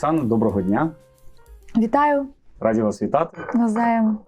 Оксано, доброго дня. Вітаю Раді вас вітати. навзаєм.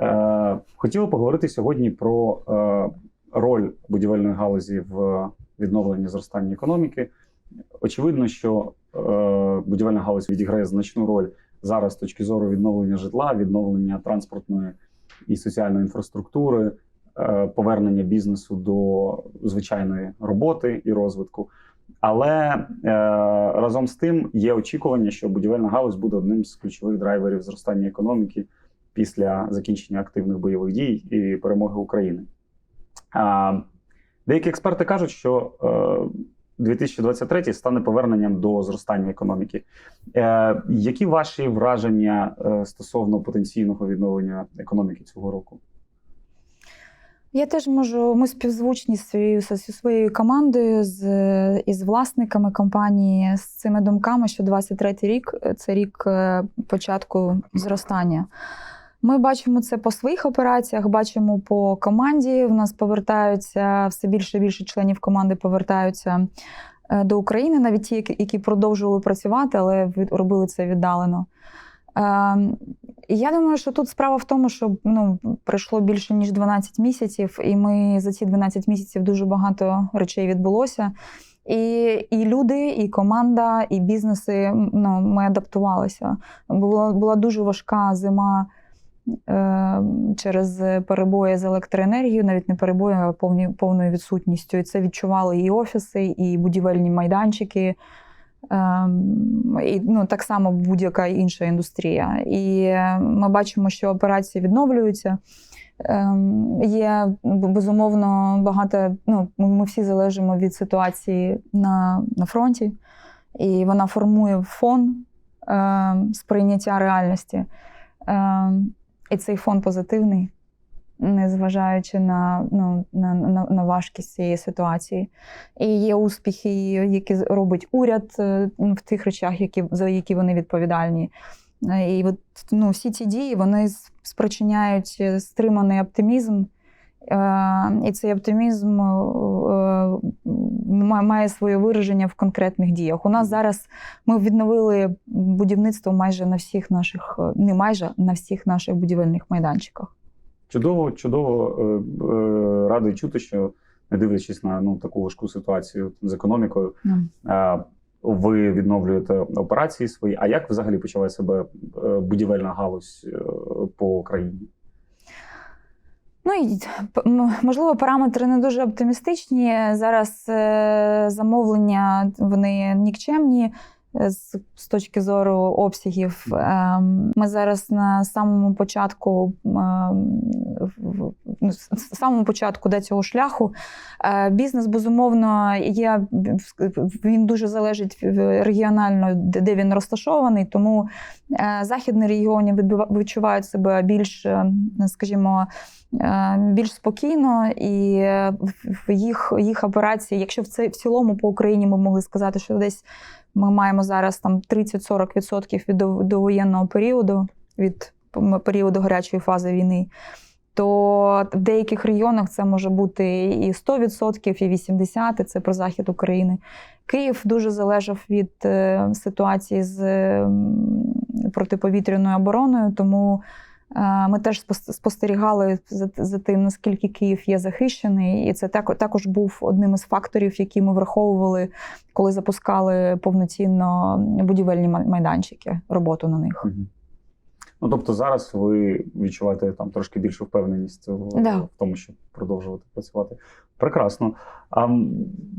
Е, хотіли поговорити сьогодні про е, роль будівельної галузі в відновленні зростання економіки. Очевидно, що е, будівельна галузь відіграє значну роль зараз з точки зору відновлення житла, відновлення транспортної і соціальної інфраструктури, е, повернення бізнесу до звичайної роботи і розвитку. Але е, разом з тим є очікування, що будівельна галузь буде одним з ключових драйверів зростання економіки після закінчення активних бойових дій і перемоги України. А, деякі експерти кажуть, що е, 2023 стане поверненням до зростання економіки. Е, які ваші враження е, стосовно потенційного відновлення економіки цього року? Я теж можу, ми співзвучні своєю, зі своєю командою, з, із власниками компанії, з цими думками, що 23-й рік це рік е, початку зростання. Ми бачимо це по своїх операціях, бачимо по команді. В нас повертаються все більше і більше членів команди повертаються е, до України, навіть ті, які- які продовжували працювати, але робили це віддалено. Я думаю, що тут справа в тому, що ну, пройшло більше ніж 12 місяців, і ми за ці 12 місяців дуже багато речей відбулося. І, і люди, і команда, і бізнеси ну, ми адаптувалися. Була, була дуже важка зима е, через перебої з електроенергією, навіть не перебої, а повні, повною відсутністю. І це відчували і офіси, і будівельні майданчики. Ем, і ну, так само будь-яка інша індустрія. І ми бачимо, що операції відновлюються. Ем, Є безумовно багато. Ну, ми всі залежимо від ситуації на, на фронті, і вона формує фон ем, сприйняття реальності. І цей фон позитивний, незважаючи на, ну, на, на, на важкість цієї ситуації. І є успіхи, які робить уряд е, в тих речах, які, за які вони відповідальні. Е, І от, ну, всі ці дії вони спричиняють е, стриманий оптимізм. І цей оптимізм має своє вираження в конкретних діях. У нас зараз ми відновили будівництво майже на всіх наших, не майже на всіх наших будівельних майданчиках. Чудово, чудово е, е, радий чути, що не дивлячись на ну, таку важку ситуацію з економікою, е, ви відновлюєте операції свої. А як взагалі почуває себе е, будівельна галузь по країні? Ну і можливо, параметри не дуже оптимістичні. Зараз е, замовлення вони нікчемні. З, з точки зору обсягів, Ем, ми зараз на самому початку, ем, в- ну, самому початку де цього шляху. Е, Бізнес, безумовно, є він дуже залежить регіонально, де він розташований. Тому е, західні регіони відчувають себе більш, е, скажімо, більш спокійно, і їх, їх операції, якщо в це в цілому по Україні ми могли сказати, що десь ми маємо зараз там 30-40% від довоєнного періоду, від періоду гарячої фази війни. То в деяких регіонах це може бути і 100%, і 80%, це про захід України. Київ дуже залежав від е, ситуації з протиповітряною обороною, тому ми теж спос- спостерігали за, за тим, наскільки Київ є захищений, і це так, також був одним із факторів, які ми враховували, коли запускали повноцінно будівельні майданчики, роботу на них. Ну, тобто зараз ви відчуваєте там трошки більшу впевненість в, Да. в тому, щоб продовжувати працювати. Прекрасно. А,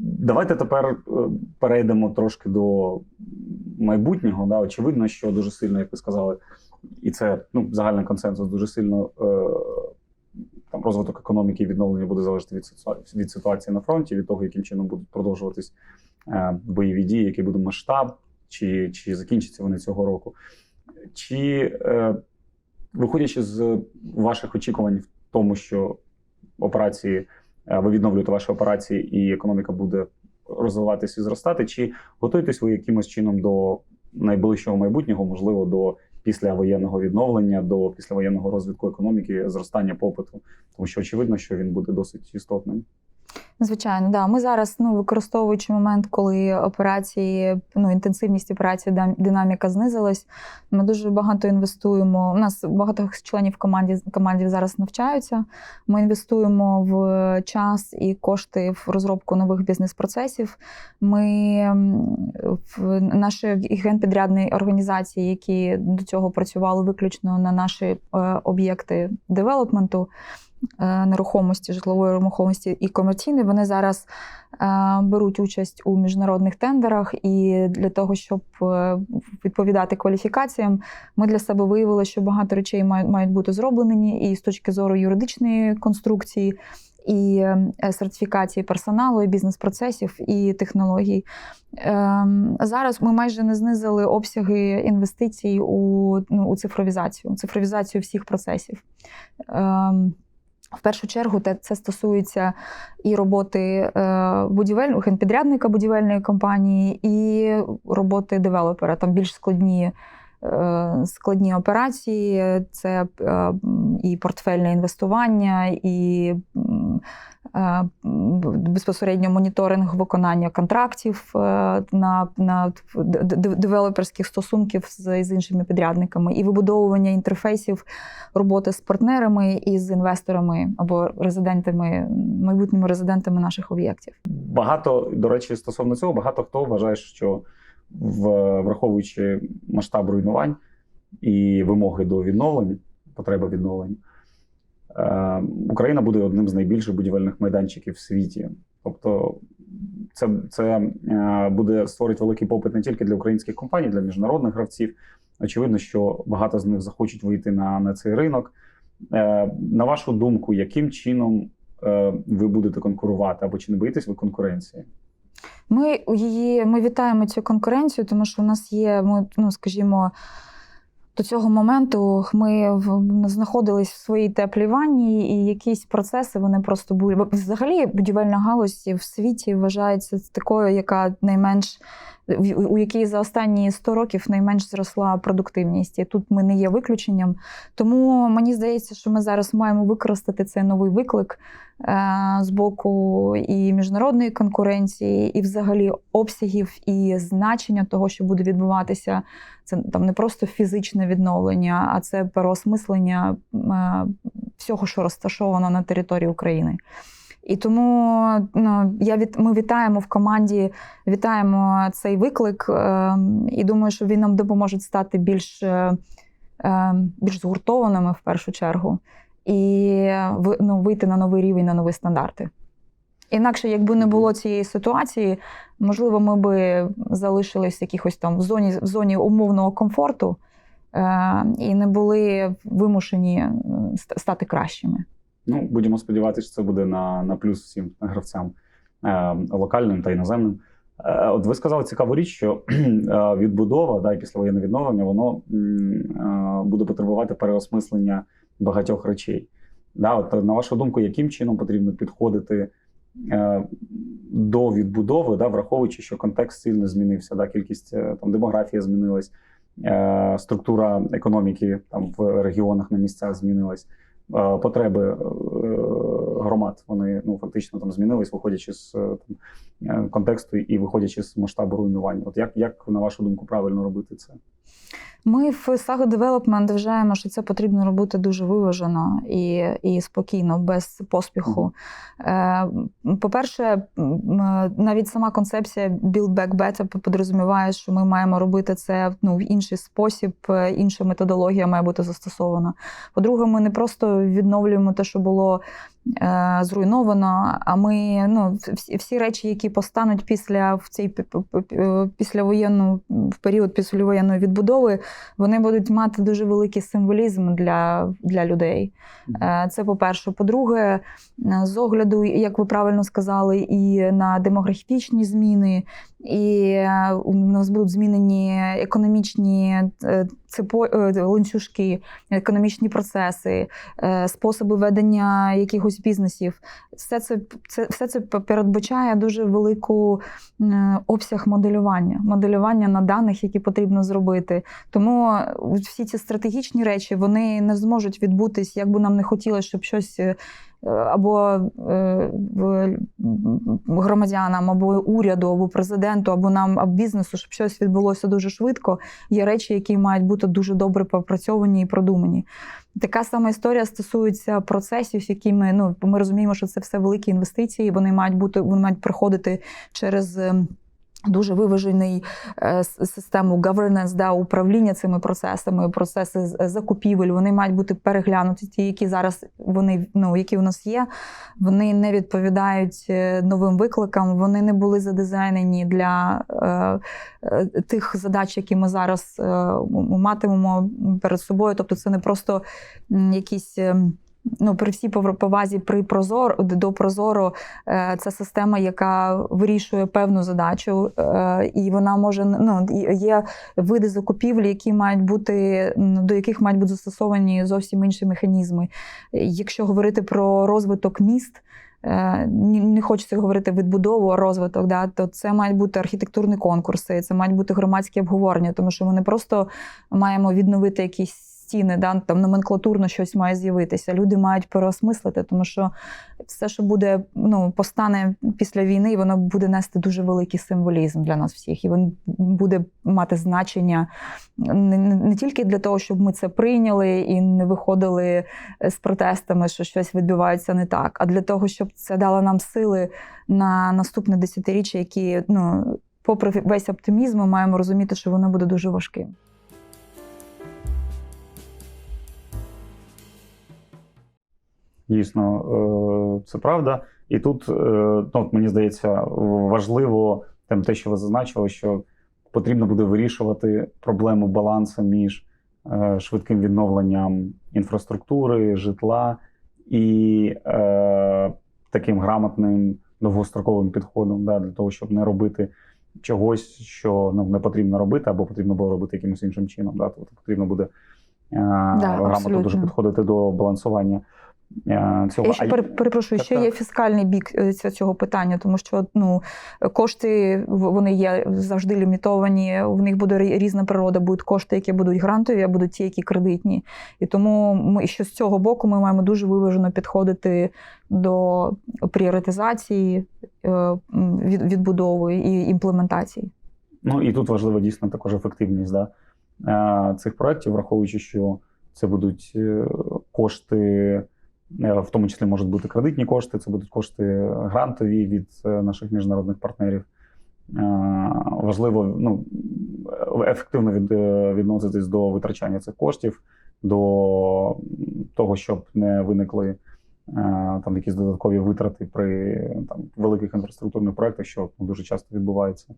давайте тепер е, перейдемо трошки до майбутнього. Да? Очевидно, що дуже сильно, як ви сказали, і це ну, загальний консенсус, дуже сильно е, там, розвиток економіки і відновлення буде залежати від, від ситуації на фронті, від того, яким чином будуть продовжуватись е, бойові дії, який буде масштаб, чи, чи закінчаться вони цього року. Чи е, виходячи з ваших очікувань в тому, що операції ви відновлюєте ваші операції і економіка буде розвиватися і зростати, чи готуєтесь ви якимось чином до найближчого майбутнього, можливо, до післявоєнного відновлення, до післявоєнного розвитку економіки, зростання попиту, тому що очевидно, що він буде досить істотним. Звичайно, да. Ми зараз, ну використовуючи момент, коли операції, ну інтенсивність операції, динаміка знизилась. Ми дуже багато інвестуємо. У нас багато членів команді команді зараз навчаються. Ми інвестуємо в час і кошти в розробку нових бізнес-процесів. Ми в наші генпідрядні організації, які до цього працювали виключно на наші е, об'єкти девелопменту. Е, Нерухомості, житлової нерухомості і комерційної, вони зараз е, беруть участь у міжнародних тендерах. І для того, щоб е, відповідати кваліфікаціям, ми для себе виявили, що багато речей мають, бути зроблені і з точки зору юридичної конструкції, і сертифікації персоналу, і бізнес-процесів, і технологій. Ем, Зараз ми майже не знизили обсяги інвестицій у, ну, у цифровізацію, цифровізацію всіх процесів. В першу чергу це стосується і роботи будівельного будівель, генпідрядника будівельної компанії, і роботи девелопера. Там більш складні, е, складні операції, це е, і портфельне інвестування, і е, безпосередньо моніторинг виконання контрактів е, на, на девелоперських стосунків з, з іншими підрядниками, і вибудовування інтерфейсів роботи з партнерами і з інвесторами або резидентами, майбутніми резидентами наших об'єктів. Багато, до речі, стосовно цього, багато хто вважає, що враховуючи масштаб руйнувань і вимоги до відновлень, потреба відновлень, е, Україна буде одним з найбільших будівельних майданчиків в світі. Тобто, це, це е, буде створити великий попит не тільки для українських компаній, для міжнародних гравців. Очевидно, що багато з них захочуть вийти на, на цей ринок. Е, на вашу думку, яким чином ви будете конкурувати або чи не боїтесь ви конкуренції? Ми її ми вітаємо цю конкуренцію, тому що в нас є, ми, ну скажімо, до цього моменту ми знаходились в своїй теплій ванні, і якісь процеси вони просто були. Взагалі, будівельна галузь в світі вважається такою, яка найменш у якій за останні 100 років найменш зросла продуктивність. І тут ми не є виключенням. Тому мені здається, що ми зараз маємо використати цей новий виклик е, з боку і міжнародної конкуренції, і взагалі обсягів і значення того, що буде відбуватися. Це там не просто фізичне відновлення, а це переосмислення е, всього, що розташовано на території України. І тому ну, я від, ми вітаємо в команді, вітаємо цей виклик, е, і думаю, що він нам допоможе стати більш, е, більш згуртованими в першу чергу, і ну, вийти на новий рівень, на нові стандарти. Інакше, якби не було цієї ситуації, можливо, ми би залишились якихось там в зоні, в зоні умовного комфорту е, і не були вимушені стати кращими. Ну, будемо сподіватися, що це буде на, на плюс всім гравцям е, локальним та іноземним. Е, от ви сказали цікаву річ, що е, відбудова да, і післявоєнне відновлення воно е, буде потребувати переосмислення багатьох речей. Да, от, на вашу думку, яким чином потрібно підходити е, до відбудови, да, враховуючи, що контекст сильно змінився, да, кількість е, там, демографія змінилась, е, структура економіки там, в регіонах на місцях змінилась. Е, потреби е, громад вони ну фактично там змінились, виходячи з е, там, е, контексту і виходячи з масштабу руйнувань. От як, як на вашу думку правильно робити це? Ми в Saga Development вважаємо, що це потрібно робити дуже виважено і, і спокійно, без поспіху. Е, По-перше, навіть сама концепція Build Back Better підрозуміває, що ми маємо робити це ну, в інший спосіб, інша методологія має бути застосована. По-друге, ми не просто відновлюємо те, що було зруйновано, а ми ну, всі, всі речі, які постануть після в цей пі- пі- пі- післявоєнну в період післявоєнної відбудови, вони будуть мати дуже великий символізм для, для людей. Е, Це по-перше. По-друге, е, з огляду, як ви правильно сказали, і на демографічні зміни, і е, у нас будуть змінені економічні е, цепо, е, ланцюжки, економічні процеси, е, способи ведення якихось бізнесів. Все це, це, все це передбачає дуже велику е, обсяг моделювання, моделювання на даних, які потрібно зробити. Тому всі ці стратегічні речі вони не зможуть відбутись, як би нам не хотілося, щоб щось е, е, або е, громадянам, або уряду, або президенту, або нам, або бізнесу, щоб щось відбулося дуже швидко. Є речі, які мають бути дуже добре пропрацьовані і продумані. Така сама історія стосується процесів, які ми ну ми розуміємо, що це все великі інвестиції. Вони мають бути, вони мають проходити через. Ем, Дуже виважений е, систему governance, да, управління цими процесами, процеси закупівель. Вони мають бути переглянуті. Ті, які зараз вони ну які у нас є, вони не відповідають е, новим викликам. Вони не були задизайнені для е, е, тих задач, які ми зараз е, матимемо перед собою. Тобто, це не просто якісь. Ну, при всій повазі при прозор до прозоро е, це система, яка вирішує певну задачу, е, і вона може ну є види закупівлі, які мають бути до яких мають бути застосовані зовсім інші механізми. Якщо говорити про розвиток міст. е, Не хочеться говорити відбудову, а розвиток, да, то це мають бути архітектурні конкурси, це мають бути громадські обговорення, тому що ми не просто маємо відновити якісь стіни, да, там номенклатурно щось має з'явитися. Люди мають переосмислити, тому що все, що буде, ну, постане після війни, воно буде нести дуже великий символізм для нас всіх. І він буде мати значення не, не, тільки для того, щоб ми це прийняли і не виходили з протестами, що щось відбувається не так, а для того, щоб це дало нам сили на наступне десятиріччя, які, ну, попри весь оптимізм, ми маємо розуміти, що воно буде дуже важким. Дійсно, е, це правда. І тут е, ну, мені здається важливо там, те, що ви зазначили, що потрібно буде вирішувати проблему балансу між е, швидким відновленням інфраструктури, житла і е, таким грамотним довгостроковим підходом да, для того, щоб не робити чогось, що ну, не потрібно робити, або потрібно було робити якимось іншим чином. Да, тобто потрібно буде е, грамотно абсолютно. дуже підходити до балансування. Е, Цього. Я ще перепрошую, Так, ще так. є фіскальний бік е, цього питання, тому що ну кошти вони є завжди лімітовані. В них буде різна природа. Будуть кошти, які будуть грантові, а будуть ті, які кредитні. І тому ми що з цього боку ми маємо дуже виважено підходити до пріоритизації, е, відбудови і імплементації. Ну і тут важлива дійсно також ефективність да, цих проєктів, враховуючи, що це будуть кошти, в тому числі можуть бути кредитні кошти, це будуть кошти грантові від е, наших міжнародних партнерів. Е, Важливо ну, ефективно від, е, відноситись до витрачання цих коштів, до того, щоб не виникли е, там якісь додаткові витрати при там, великих інфраструктурних проєктах, що дуже часто відбувається.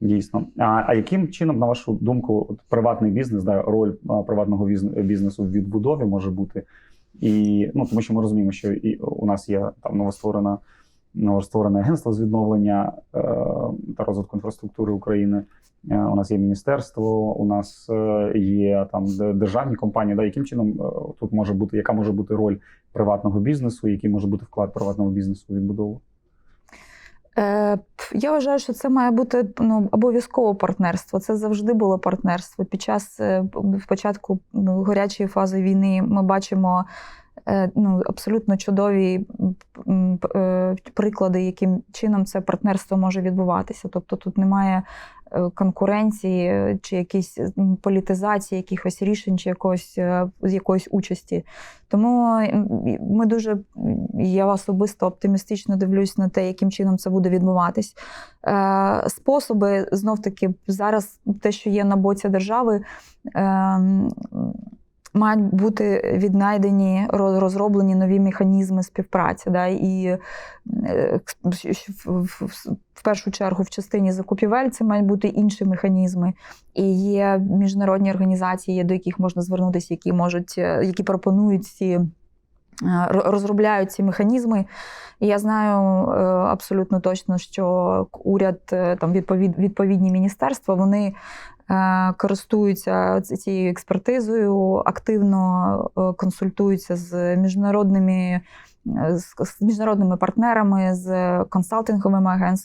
Дійсно. А, а яким чином, на вашу думку, от приватний бізнес, да, роль приватного бізнесу в відбудові може бути? І ну тому що ми розуміємо, що і у нас є там новостворена новостворене агентство з відновлення е, та розвитку інфраструктури України. Е, у нас є міністерство, у нас е, є там державні компанії. Да, яким чином е, тут може бути, яка може бути роль приватного бізнесу, який може бути вклад приватного бізнесу у відбудову? Е, Я вважаю, що це має бути ну, обов'язково партнерство. Це завжди було партнерство. Під час е, початку ну, гарячої фази війни ми бачимо е, ну, абсолютно чудові приклади, яким чином це партнерство може відбуватися. Тобто тут немає конкуренції е, чи якісь політизації якихось рішень, чи якогось, е, з якоїсь участі. Тому ми дуже я особисто оптимістично дивлюсь на те, яким чином це буде відбуватись. Е, Способи знов таки зараз те, що є на боці держави. Мають бути віднайдені розроблені нові механізми співпраці, да, і е, в, першу чергу в частині закупівель це мають бути інші механізми. І є міжнародні організації, до яких можна звернутися, які можуть, е, які пропонують ці е, розробляють ці механізми. І я знаю абсолютно точно, що уряд, там відповідні міністерства, вони користуються ці- цією експертизою, активно е, консультуються з міжнародними. е, З міжнародними партнерами, з консалтинговими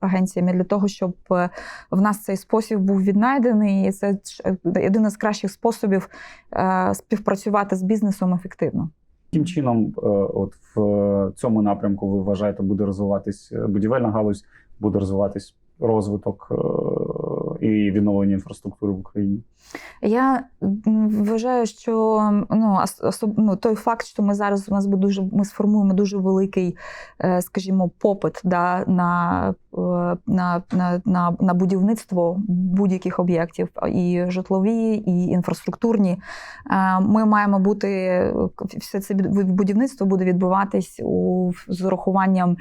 агенціями для того, щоб е, в нас цей спосіб був віднайдений, і це е, один із кращих способів е, співпрацювати з бізнесом ефективно. Яким чином, е, от в цьому напрямку ви вважаєте, буде розвиватись е, будівельна галузь, буде розвиватись розвиток е, і відновлення інфраструктури в Україні? Я вважаю, що ну, ос- особ- ну, той факт, що ми зараз у нас буде дуже ми сформуємо дуже великий, е, скажімо, попит да, на, е, на, на, на, на будівництво будь-яких об'єктів, і житлові, і інфраструктурні. Е, Ми маємо бути все це бу- будівництво буде відбуватись у з урахуванням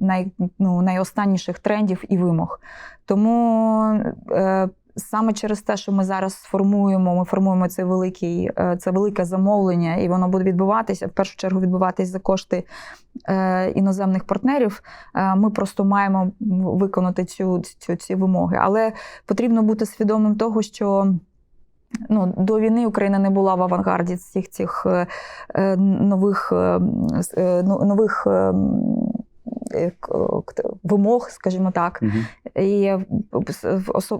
най, ну, найостанніших трендів і вимог. Тому е, саме через те, що ми зараз формуємо, ми формуємо цей великий, е, це велике замовлення, і воно буде відбуватися в першу чергу відбуватись за кошти е, іноземних партнерів. Е, Ми просто маємо виконати цю, цю ці вимоги. Але потрібно бути свідомим того, що. Ну, до війни Україна не була в авангарді всіх цих нових, нових вимог, скажімо так. Угу. І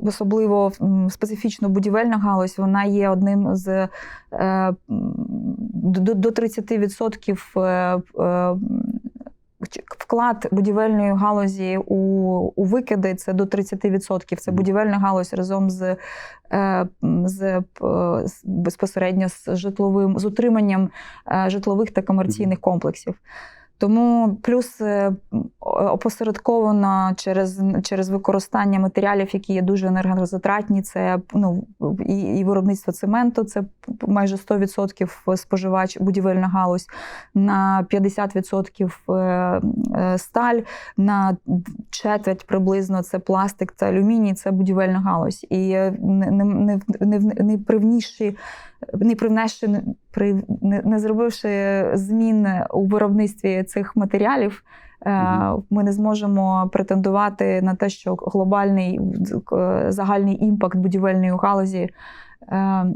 особливо специфічно будівельна галузь, вона є одним з е, до, до 30% е, е, ч- вклад будівельної галузі у, у викиди це до 30%. Це будівельна галузь разом з, е, з, з безпосередньо з житловим з утриманням е, житлових та комерційних комплексів. Тому плюс е, опосередковано через, через використання матеріалів, які є дуже енергозатратні, це ну, і, і виробництво цементу, це майже 100% споживач, будівельна галузь, на 50% е, е, сталь, на четверть приблизно це пластик, це алюміній, це будівельна галузь. І е, не, не, не, не, не не привнесши, при, не, не зробивши змін у виробництві цих матеріалів, е, ми не зможемо претендувати на те, що глобальний е, загальний імпакт будівельної галузі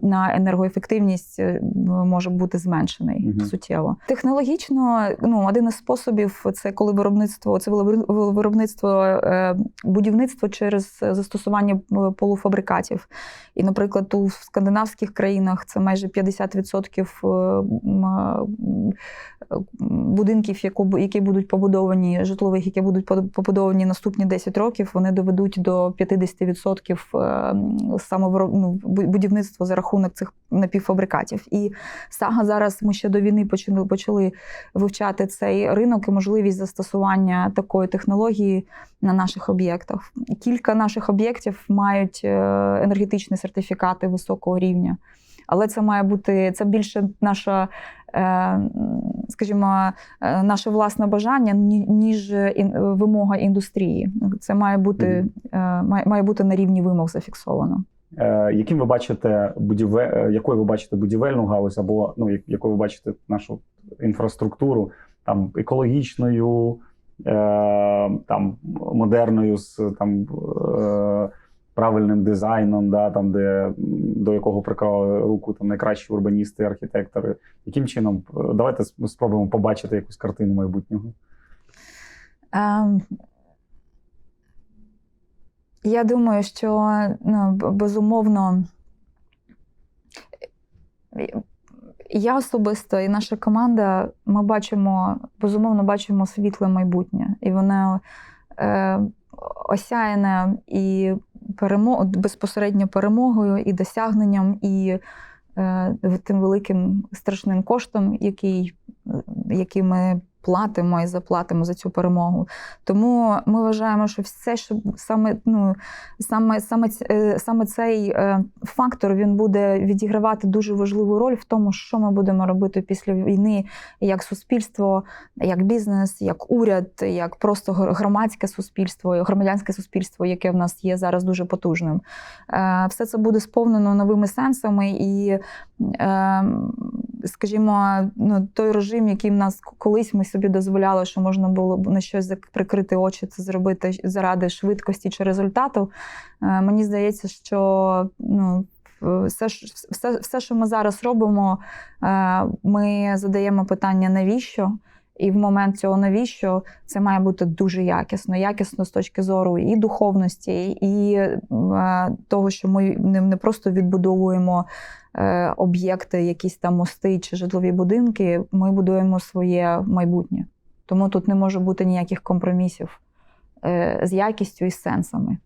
на енергоефективність е, може бути зменшений Мгм. суттєво. Технологічно, ну один із способів це коли виробництво, це виробни- виробництво е, будівництво через застосування е, полуфабрикатів. І, наприклад, у скандинавських країнах це майже 50% е, м, е, будинків, які будуть побудовані, житлових, які будуть побудовані наступні 10 років, вони доведуть до 50% е, самовироб- ну, бу- будівництва за рахунок цих напівфабрикатів. І сага зараз ми ще до війни почали, почали вивчати цей ринок і можливість застосування такої технології на наших об'єктах. Кілька наших об'єктів мають е, енергетичні сертифікати високого рівня. Але це має бути це більше наша, е, скажімо, е, наше власне бажання, ніж вимога індустрії. Це має бути, має бути на рівні вимог зафіксовано. Е, яким ви бачите будіве... е, якою ви бачите будівельну галузь, або ну, якою ви бачите нашу інфраструктуру, там екологічною, е, там модерною з там правильним дизайном, да, там, де до якого приклали руку там найкращі урбаністи, архітектори. Яким чином? Давайте спробуємо побачити якусь картину майбутнього. Ем, Я думаю, що ну, безумовно, я особисто і наша команда, ми бачимо, безумовно, бачимо світле майбутнє. І воно е, осяяне і перемо, безпосередньо перемогою, і досягненням, і е, тим великим страшним коштом, який, який ми платимо і заплатимо за цю перемогу. Тому ми вважаємо, що все, що саме, ну, саме, саме, е, саме цей е, фактор він буде відігравати дуже важливу роль в тому, що ми будемо робити після війни як суспільство, як бізнес, як уряд, як просто громадське суспільство, громадянське суспільство, яке в нас є зараз дуже потужним. Е, Все це буде сповнено новими сенсами і. е, Скажімо, ну той режим, який в нас колись ми дозволяли, що можна було б на щось прикрити очі, це зробити заради швидкості чи результату. Е, Мені здається, що ну, все, все, все, що ми зараз робимо, е, ми задаємо питання навіщо. І в момент цього навіщо це має бути дуже якісно, якісно з точки зору і духовності, і е, того, що ми не, просто відбудовуємо об'єкти, якісь там мости чи житлові будинки, ми будуємо своє майбутнє. Тому тут не може бути ніяких компромісів е, з якістю і з сенсами.